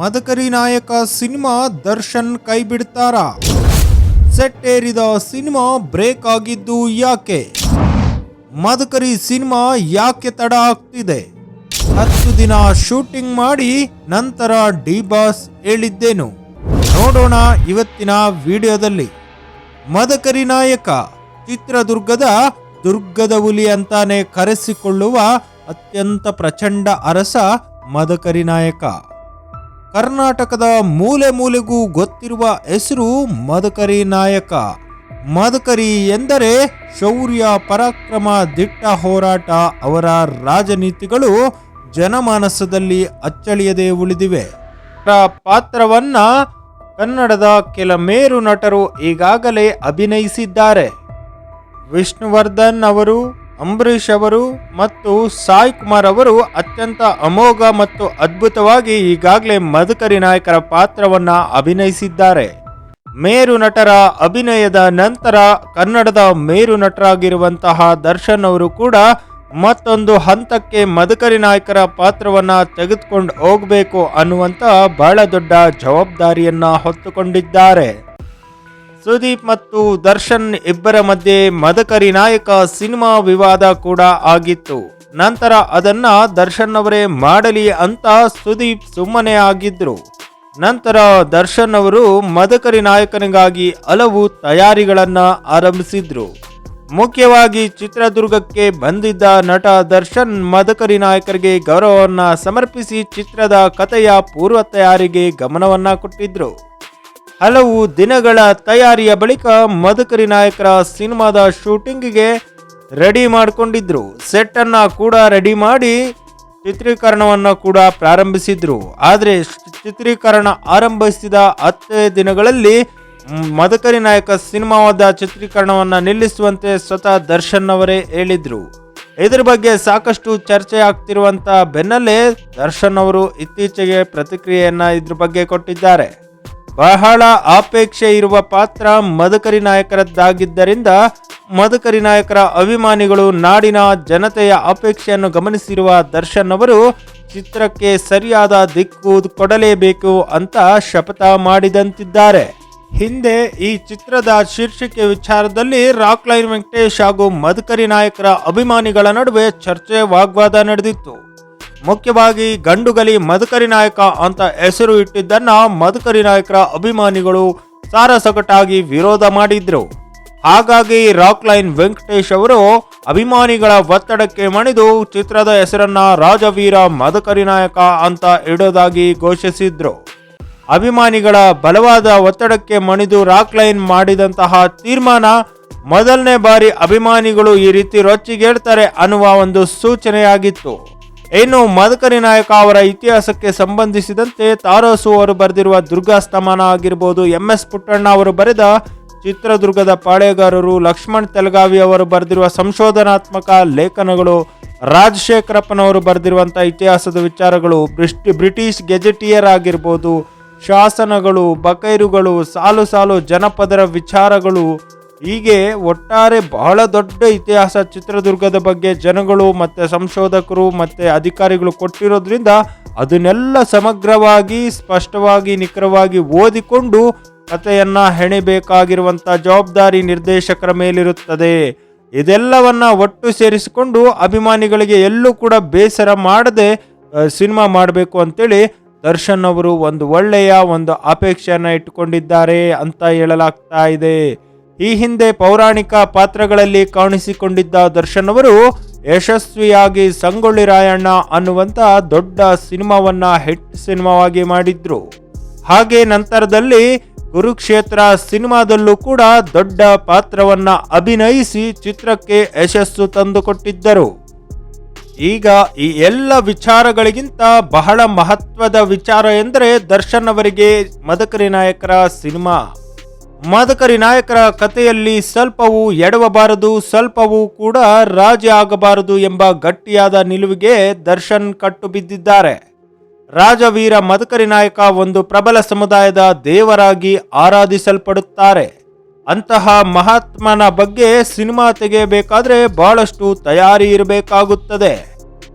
ಮದಕರಿ ನಾಯಕ ಸಿನಿಮಾ ದರ್ಶನ್ ಕೈ ಬಿಡ್ತಾರಾ ಸೆಟ್ ಏರಿದ ಸಿನಿಮಾ ಬ್ರೇಕ್ ಆಗಿದ್ದು ಯಾಕೆ? ಮದಕರಿ ಸಿನಿಮಾ ಯಾಕೆ ತಡ ಆಗ್ತಿದೆ? ಹತ್ತು ದಿನ ಶೂಟಿಂಗ್ ಮಾಡಿ ನಂತರ ಡಿ ಬಾಸ್ ಹೇಳಿದ್ದೇನು? ನೋಡೋಣ ಇವತ್ತಿನ ವಿಡಿಯೋದಲ್ಲಿ. ಮದಕರಿ ನಾಯಕ ಚಿತ್ರದುರ್ಗದ ದುರ್ಗದ ಹುಲಿ ಅಂತಾನೆ ಕರೆಸಿಕೊಳ್ಳುವ ಅತ್ಯಂತ ಪ್ರಚಂಡ ಅರಸ ಮದಕರಿ ನಾಯಕ. ಕರ್ನಾಟಕದ ಮೂಲೆ ಮೂಲೆಗೂ ಗೊತ್ತಿರುವ ಹೆಸರು ಮದಕರಿ ನಾಯಕ. ಮದಕರಿ ಎಂದರೆ ಶೌರ್ಯ, ಪರಾಕ್ರಮ, ದಿಟ್ಟ ಹೋರಾಟ, ಅವರ ರಾಜನೀತಿಗಳು ಜನಮಾನಸದಲ್ಲಿ ಅಚ್ಚಳಿಯದೆ ಉಳಿದಿವೆ. ಪಾತ್ರವನ್ನ ಕನ್ನಡದ ಕೆಲ ಮೇರು ನಟರು ಈಗಾಗಲೇ ಅಭಿನಯಿಸಿದ್ದಾರೆ. ವಿಷ್ಣುವರ್ಧನ್ ಅವರು ಅಂಬರೀಷ್ ಅವರು ಮತ್ತು ಸಾಯಿ ಕುಮಾರ್ ಅವರು ಅತ್ಯಂತ ಅಮೋಘ ಮತ್ತು ಅದ್ಭುತವಾಗಿ ಈಗಾಗಲೇ ಮದಕರಿ ನಾಯಕರ ಪಾತ್ರವನ್ನ ಅಭಿನಯಿಸಿದ್ದಾರೆ. ಮೇರು ನಟರ ಅಭಿನಯದ ನಂತರ ಕನ್ನಡದ ಮೇರು ನಟರಾಗಿರುವಂತಹ ದರ್ಶನ್ ಅವರು ಕೂಡ ಮತ್ತೊಂದು ಹಂತಕ್ಕೆ ಮದಕರಿ ನಾಯಕರ ಪಾತ್ರವನ್ನ ತೆಗೆದುಕೊಂಡು ಹೋಗಬೇಕು ಅನ್ನುವಂತ ಬಹಳ ದೊಡ್ಡ ಜವಾಬ್ದಾರಿಯನ್ನ ಹೊತ್ತುಕೊಂಡಿದ್ದಾರೆ. ಸುದೀಪ್ ಮತ್ತು ದರ್ಶನ್ ಇಬ್ಬರ ಮಧ್ಯೆ ಮದಕರಿ ನಾಯಕ ಸಿನಿಮಾ ವಿವಾದ ಕೂಡ ಆಗಿತ್ತು. ನಂತರ ಅದನ್ನ ದರ್ಶನ್ ಅವರೇ ಮಾಡಲಿ ಅಂತ ಸುದೀಪ್ ಸುಮ್ಮನೆ ಆಗಿದ್ರು. ನಂತರ ದರ್ಶನ್ ಅವರು ಮದಕರಿ ನಾಯಕನಿಗಾಗಿ ಹಲವು ತಯಾರಿಗಳನ್ನ ಆರಂಭಿಸಿದ್ರು. ಮುಖ್ಯವಾಗಿ ಚಿತ್ರದುರ್ಗಕ್ಕೆ ಬಂದಿದ್ದ ನಟ ದರ್ಶನ್ ಮದಕರಿ ನಾಯಕರಿಗೆ ಗೌರವವನ್ನ ಸಮರ್ಪಿಸಿ ಚಿತ್ರದ ಕಥೆಯ ಪೂರ್ವ ತಯಾರಿಗೆ ಗಮನವನ್ನ ಕೊಟ್ಟಿದ್ರು. ಹಲವು ದಿನಗಳ ತಯಾರಿಯ ಬಳಿಕ ಮದಕರಿ ನಾಯಕರ ಸಿನಿಮಾದ ಶೂಟಿಂಗ್ಗೆ ರೆಡಿ ಮಾಡಿಕೊಂಡಿದ್ರು. ಸೆಟ್ ಅನ್ನ ಕೂಡ ರೆಡಿ ಮಾಡಿ ಚಿತ್ರೀಕರಣವನ್ನ ಕೂಡ ಪ್ರಾರಂಭಿಸಿದ್ರು. ಆದರೆ ಚಿತ್ರೀಕರಣ ಆರಂಭಿಸಿದ ಹತ್ತೇ ದಿನಗಳಲ್ಲಿ ಮದಕರಿ ನಾಯಕ ಸಿನಿಮಾವಾದ ಚಿತ್ರೀಕರಣವನ್ನ ನಿಲ್ಲಿಸುವಂತೆ ಸ್ವತಃ ದರ್ಶನ್ ಅವರೇ ಹೇಳಿದ್ರು. ಇದ್ರ ಬಗ್ಗೆ ಸಾಕಷ್ಟು ಚರ್ಚೆ ಆಗ್ತಿರುವಂತ ಬೆನ್ನಲ್ಲೇ ದರ್ಶನ್ ಅವರು ಇತ್ತೀಚೆಗೆ ಪ್ರತಿಕ್ರಿಯೆಯನ್ನ ಇದ್ರ ಬಗ್ಗೆ ಕೊಟ್ಟಿದ್ದಾರೆ. ಬಹಳ ಅಪೇಕ್ಷೆ ಇರುವ ಪಾತ್ರ ಮದಕರಿ ನಾಯಕರದ್ದಾಗಿದ್ದರಿಂದ ಮದಕರಿ ನಾಯಕರ ಅಭಿಮಾನಿಗಳು ನಾಡಿನ ಜನತೆಯ ಅಪೇಕ್ಷೆಯನ್ನು ಗಮನಿಸಿರುವ ದರ್ಶನ್ ಅವರು, ಚಿತ್ರಕ್ಕೆ ಸರಿಯಾದ ದಿಕ್ಕು ಕೊಡಲೇಬೇಕು ಅಂತ ಶಪಥ ಮಾಡಿದಂತಿದ್ದಾರೆ. ಹಿಂದೆ ಈ ಚಿತ್ರದ ಶೀರ್ಷಿಕೆ ವಿಚಾರದಲ್ಲಿ ರಾಕ್ ಲೈನ್ ವೆಂಕಟೇಶ್ ಹಾಗೂ ಮದಕರಿ ನಾಯಕರ ಅಭಿಮಾನಿಗಳ ನಡುವೆ ಚರ್ಚೆ ವಾಗ್ವಾದ ನಡೆದಿತ್ತು. ಮುಖ್ಯವಾಗಿ ಗಂಡುಗಲಿ ಮದಕರಿ ನಾಯಕ ಅಂತ ಹೆಸರು ಇಟ್ಟಿದ್ದನ್ನ ಮದಕರಿ ನಾಯಕರ ಅಭಿಮಾನಿಗಳು ಸಾರಸಗಟಾಗಿ ವಿರೋಧ ಮಾಡಿದ್ರು. ಹಾಗಾಗಿ ರಾಕ್ ಲೈನ್ ವೆಂಕಟೇಶ್ ಅವರು ಅಭಿಮಾನಿಗಳ ಒತ್ತಡಕ್ಕೆ ಮಣಿದು ಚಿತ್ರದ ಹೆಸರನ್ನ ರಾಜವೀರ ಮದಕರಿ ನಾಯಕ ಅಂತ ಇಡೋದಾಗಿ ಘೋಷಿಸಿದ್ರು. ಅಭಿಮಾನಿಗಳ ಬಲವಾದ ಒತ್ತಡಕ್ಕೆ ಮಣಿದು ರಾಕ್ ಲೈನ್ ಮಾಡಿದಂತಹ ತೀರ್ಮಾನ ಮೊದಲನೇ ಬಾರಿ ಅಭಿಮಾನಿಗಳು ಈ ರೀತಿ ರೊಚ್ಚಿಗೇಳ್ತಾರೆ ಅನ್ನುವ ಒಂದು ಸೂಚನೆಯಾಗಿತ್ತು. ಇನ್ನು ಮದಕರಿ ನಾಯಕ ಅವರ ಇತಿಹಾಸಕ್ಕೆ ಸಂಬಂಧಿಸಿದಂತೆ ತಾರಾಸು ಅವರು ಬರೆದಿರುವ ದುರ್ಗಾಸ್ತಮಾನ ಆಗಿರ್ಬೋದು, ಎಂ ಎಸ್ ಪುಟ್ಟಣ್ಣ ಅವರು ಬರೆದ ಚಿತ್ರದುರ್ಗದ ಪಾಳೆಗಾರರು ಲಕ್ಷ್ಮಣ್ ತೆಲಗಾವಿ ಅವರು ಬರೆದಿರುವ ಸಂಶೋಧನಾತ್ಮಕ ಲೇಖನಗಳು ರಾಜಶೇಖರಪ್ಪನವರು ಬರೆದಿರುವಂಥ ಇತಿಹಾಸದ ವಿಚಾರಗಳು ಬ್ರಿಸ್ಟ್ ಬ್ರಿಟಿಷ್ ಗೆಜೆಟಿಯರ್ ಆಗಿರ್ಬೋದು, ಶಾಸನಗಳು, ಬಕೈರುಗಳು, ಸಾಲು ಸಾಲು ಜನಪದರ ವಿಚಾರಗಳು ಹೀಗೆ ಒಟ್ಟಾರೆ ಬಹಳ ದೊಡ್ಡ ಇತಿಹಾಸ ಚಿತ್ರದುರ್ಗದ ಬಗ್ಗೆ ಜನಗಳು ಮತ್ತು ಸಂಶೋಧಕರು ಮತ್ತು ಅಧಿಕಾರಿಗಳು ಕೊಟ್ಟಿರೋದ್ರಿಂದ ಅದನ್ನೆಲ್ಲ ಸಮಗ್ರವಾಗಿ, ಸ್ಪಷ್ಟವಾಗಿ, ನಿಖರವಾಗಿ ಓದಿಕೊಂಡು ಕಥೆಯನ್ನು ಹೆಣಿಬೇಕಾಗಿರುವಂಥ ಜವಾಬ್ದಾರಿ ನಿರ್ದೇಶಕರ ಮೇಲಿರುತ್ತದೆ. ಇದೆಲ್ಲವನ್ನ ಒಟ್ಟು ಸೇರಿಸಿಕೊಂಡು ಅಭಿಮಾನಿಗಳಿಗೆ ಎಲ್ಲೂ ಕೂಡ ಬೇಸರ ಮಾಡದೆ ಸಿನಿಮಾ ಮಾಡಬೇಕು ಅಂತೇಳಿ ದರ್ಶನ್ ಅವರು ಒಂದು ಒಳ್ಳೆಯ ಒಂದು ಅಪೇಕ್ಷೆಯನ್ನು ಇಟ್ಟುಕೊಂಡಿದ್ದಾರೆ ಅಂತ ಹೇಳಲಾಗ್ತಾ ಇದೆ. ಈ ಹಿಂದೆ ಪೌರಾಣಿಕ ಪಾತ್ರಗಳಲ್ಲಿ ಕಾಣಿಸಿಕೊಂಡಿದ್ದ ದರ್ಶನ್ ಅವರು ಯಶಸ್ವಿಯಾಗಿ ಸಂಗೊಳ್ಳಿ ರಾಯಣ್ಣ ಅನ್ನುವಂತ ದೊಡ್ಡ ಸಿನಿಮಾವನ್ನ ಹಿಟ್ ಸಿನಿಮಾವಾಗಿ ಮಾಡಿದ್ರು. ಹಾಗೆ ನಂತರದಲ್ಲಿ ಕುರುಕ್ಷೇತ್ರ ಸಿನಿಮಾದಲ್ಲೂ ಕೂಡ ದೊಡ್ಡ ಪಾತ್ರವನ್ನ ಅಭಿನಯಿಸಿ ಚಿತ್ರಕ್ಕೆ ಯಶಸ್ಸು ತಂದುಕೊಟ್ಟಿದ್ದರು. ಈಗ ಈ ಎಲ್ಲ ವಿಚಾರಗಳಿಗಿಂತ ಬಹಳ ಮಹತ್ವದ ವಿಚಾರ ಎಂದರೆ ದರ್ಶನ್ ಅವರಿಗೆ ಮದಕರಿ ನಾಯಕರ ಸಿನಿಮಾ. ಮದಕರಿ ನಾಯಕರ ಕಥೆಯಲ್ಲಿ ಸ್ವಲ್ಪವೂ ಎಡವಬಾರದು, ಸ್ವಲ್ಪವೂ ಕೂಡ ರಾಜಿ ಆಗಬಾರದು ಎಂಬ ಗಟ್ಟಿಯಾದ ನಿಲುವಿಗೆ ದರ್ಶನ್ ಕಟ್ಟು ಬಿದ್ದಿದ್ದಾರೆ ರಾಜವೀರ ಮದಕರಿ ನಾಯಕ ಒಂದು ಪ್ರಬಲ ಸಮುದಾಯದ ದೇವರಾಗಿ ಆರಾಧಿಸಲ್ಪಡುತ್ತಾರೆ. ಅಂತಹ ಮಹಾತ್ಮನ ಬಗ್ಗೆ ಸಿನಿಮಾ ತೆಗೆಯಬೇಕಾದ್ರೆ ಬಹಳಷ್ಟು ತಯಾರಿ ಇರಬೇಕಾಗುತ್ತದೆ.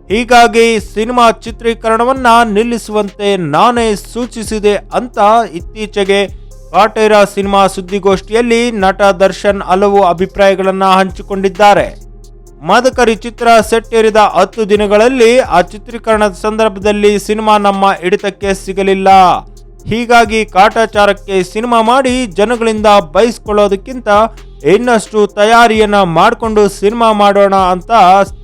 ಹೀಗಾಗಿ ಸಿನಿಮಾ ಚಿತ್ರೀಕರಣವನ್ನ ನಿಲ್ಲಿಸುವಂತೆ ನಾನೇ ಸೂಚಿಸಿದೆ ಅಂತ ಇತ್ತೀಚೆಗೆ ಕಾಟೇರ ಸಿನಿಮಾ ಸುದ್ದಿಗೋಷ್ಠಿಯಲ್ಲಿ ನಟ ದರ್ಶನ್ ಹಲವು ಅಭಿಪ್ರಾಯಗಳನ್ನು ಹಂಚಿಕೊಂಡಿದ್ದಾರೆ. ಮದಕರಿ ಚಿತ್ರ ಸೆಟ್ಟೇರಿದ ಹತ್ತು ದಿನಗಳಲ್ಲಿ ಆ ಚಿತ್ರೀಕರಣದ ಸಂದರ್ಭದಲ್ಲಿ ಸಿನಿಮಾ ನಮ್ಮ ಹಿಡಿತಕ್ಕೆ ಸಿಗಲಿಲ್ಲ. ಹೀಗಾಗಿ ಕಾಟಾಚಾರಕ್ಕೆ ಸಿನಿಮಾ ಮಾಡಿ ಜನಗಳಿಂದ ಬಯಸ್ಕೊಳ್ಳೋದಕ್ಕಿಂತ ಇನ್ನಷ್ಟು ತಯಾರಿಯನ್ನು ಮಾಡಿಕೊಂಡು ಸಿನಿಮಾ ಮಾಡೋಣ ಅಂತ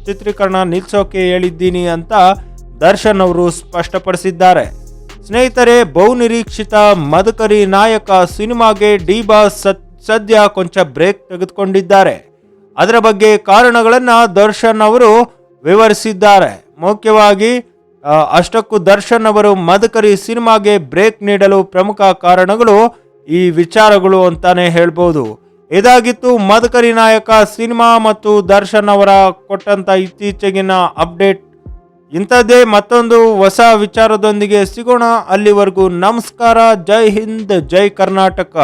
ಚಿತ್ರೀಕರಣ ನಿಲ್ಲಿಸೋಕೆ ಹೇಳಿದ್ದೀನಿ ಅಂತ ದರ್ಶನ್ ಅವರು ಸ್ಪಷ್ಟಪಡಿಸಿದ್ದಾರೆ. ಸ್ನೇಹಿತರೆ, ಬಹುನಿರೀಕ್ಷಿತ ಮದಕರಿ ನಾಯಕ ಸಿನಿಮಾಗೆ ಡಿ ಬಾಸ್ ಸದ್- ಸದ್ಯ ಕೊಂಚ ಬ್ರೇಕ್ ತೆಗೆದುಕೊಂಡಿದ್ದಾರೆ. ಅದರ ಬಗ್ಗೆ ಕಾರಣಗಳನ್ನು ದರ್ಶನ್ ಅವರು ವಿವರಿಸಿದ್ದಾರೆ. ಮುಖ್ಯವಾಗಿ ಅಷ್ಟಕ್ಕೂ ದರ್ಶನ್ ಅವರು ಮದಕರಿ ಸಿನಿಮಾಗೆ ಬ್ರೇಕ್ ನೀಡಲು ಪ್ರಮುಖ ಕಾರಣಗಳು ಈ ವಿಚಾರಗಳು ಅಂತಾನೆ ಹೇಳ್ಬೋದು. ಇದಾಗಿತ್ತು ಮದಕರಿ ನಾಯಕ ಸಿನಿಮಾ ಮತ್ತು ದರ್ಶನ್ ಅವರ ಕೊಟ್ಟಂತ ಇತ್ತೀಚೆಗಿನ ಅಪ್ಡೇಟ್. ಇಂಥದ್ದೇ ಮತ್ತೊಂದು ಹೊಸ ವಿಚಾರದೊಂದಿಗೆ ಸಿಗೋಣ. ಅಲ್ಲಿವರೆಗೂ ನಮಸ್ಕಾರ. ಜೈ ಹಿಂದ್ ಜೈ ಕರ್ನಾಟಕ.